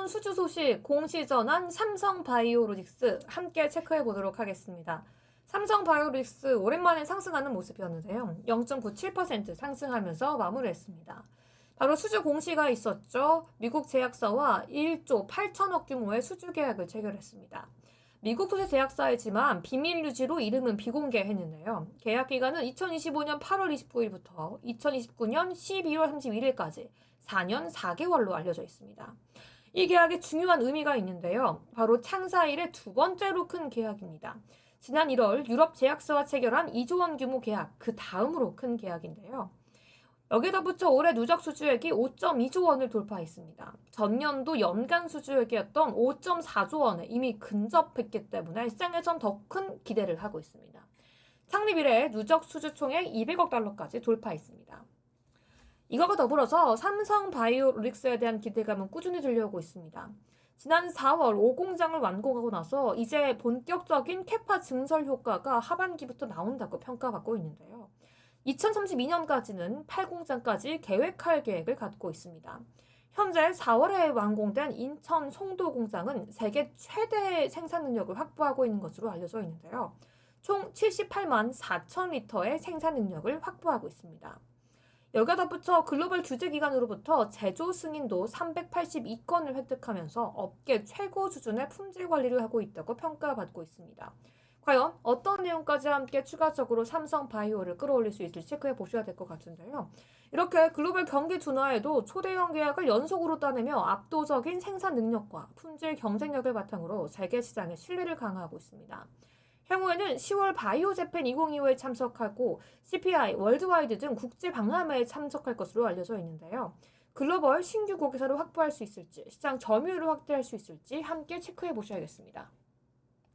새로운 수주 소식 공시 전환 삼성 바이오로직스 함께 체크해 보도록 하겠습니다. 삼성 바이오로직스 오랜만에 상승하는 모습이었는데요. 0.97% 상승하면서 마무리했습니다. 바로 수주 공시가 있었죠. 미국 제약사와 1조 8천억 규모의 수주 계약을 체결했습니다. 미국 소재 제약사이지만 비밀 유지로 이름은 비공개했는데요. 계약 기간은 2025년 8월 29일부터 2029년 12월 31일까지 4년 4개월로 알려져 있습니다. 이 계약에 중요한 의미가 있는데요. 바로 창사 이래 두 번째로 큰 계약입니다. 지난 1월 유럽 제약사와 체결한 2조 원 규모 계약, 그 다음으로 큰 계약인데요. 여기다 붙여 올해 누적 수주액이 5.2조 원을 돌파했습니다. 전년도 연간 수주액이었던 5.4조 원에 이미 근접했기 때문에 시장에선 더 큰 기대를 하고 있습니다. 창립 이래 누적 수주 총액 200억 달러까지 돌파했습니다. 이거와 더불어서 삼성 바이오릭스에 대한 기대감은 꾸준히 들려오고 있습니다. 지난 4월 5공장을 완공하고 나서 이제 본격적인 캐파 증설 효과가 하반기부터 나온다고 평가받고 있는데요. 2032년까지는 8공장까지 계획할 계획을 갖고 있습니다. 현재 4월에 완공된 인천 송도 공장은 세계 최대 생산 능력을 확보하고 있는 것으로 알려져 있는데요. 총 78만 4천 리터의 생산 능력을 확보하고 있습니다. 여기다 덧붙여 글로벌 규제기관으로부터 제조 승인도 382건을 획득하면서 업계 최고 수준의 품질 관리를 하고 있다고 평가받고 있습니다. 과연 어떤 내용까지 함께 추가적으로 삼성 바이오를 끌어올릴 수 있을지 체크해 보셔야 될 것 같은데요. 이렇게 글로벌 경기 둔화에도 초대형 계약을 연속으로 따내며 압도적인 생산 능력과 품질 경쟁력을 바탕으로 세계 시장의 신뢰를 강화하고 있습니다. 향후에는 10월 바이오 재팬 2025에 참석하고 CPI, 월드와이드 등 국제 박람회에 참석할 것으로 알려져 있는데요. 글로벌 신규 고객사를 확보할 수 있을지, 시장 점유율을 확대할 수 있을지 함께 체크해 보셔야겠습니다.